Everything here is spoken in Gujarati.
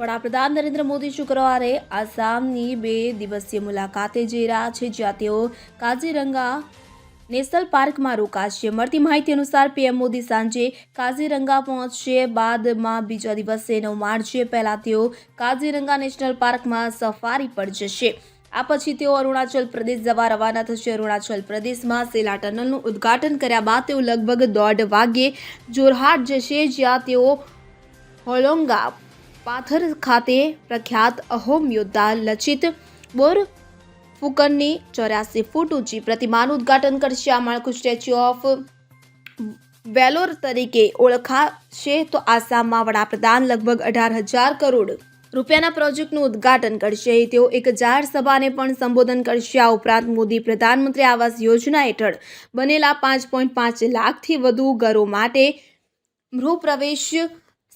વડાપ્રધાન નરેન્દ્ર મોદી શુક્રવારે આસામની બે દિવસીય મુલાકાતે જઈ રહ્યા છે, જ્યાં તેઓ કાઝીરંગા નેશનલ પાર્કમાં રોકાશે. મળતી માહિતી અનુસાર પીએમ મોદી સાંજે કાઝીરંગા પહોંચશે. બાદમાં બીજા દિવસે નવ માર્ચે પહેલા તેઓ કાઝીરંગા નેશનલ પાર્કમાં સફારી પર જશે. આ પછી તેઓ અરુણાચલ પ્રદેશ જવા રવાના થશે. અરુણાચલ પ્રદેશમાં સેલા ટનલનું ઉદ્ઘાટન કર્યા બાદ તેઓ લગભગ દોઢ વાગ્યે જોરહાટ જશે, જ્યાં તેઓ હોલોંગા પાથર ખાતે પ્રખ્યાત અહોમ યોદ્ધા લચિત બોર ફુકનની ચોર્યાસી ફૂટ ઊંચી પ્રતિમાનું ઉદ્ઘાટન કરશે. આ માળખું સ્ટેચ્યુ ઓફ વેલોર તરીકે ઓળખાશે. તો આસામમાં વડાપ્રધાન લગભગ અઢાર હજાર કરોડ રૂપિયાના પ્રોજેક્ટનું ઉદ્ઘાટન કરશે. તેઓ એક જાહેર સભાને પણ સંબોધન કરશે. આ ઉપરાંત મોદી પ્રધાનમંત્રી આવાસ યોજના હેઠળ બનેલા પાંચ પોઈન્ટ પાંચ લાખથી વધુ ઘરો માટે ગૃહપ્રવેશ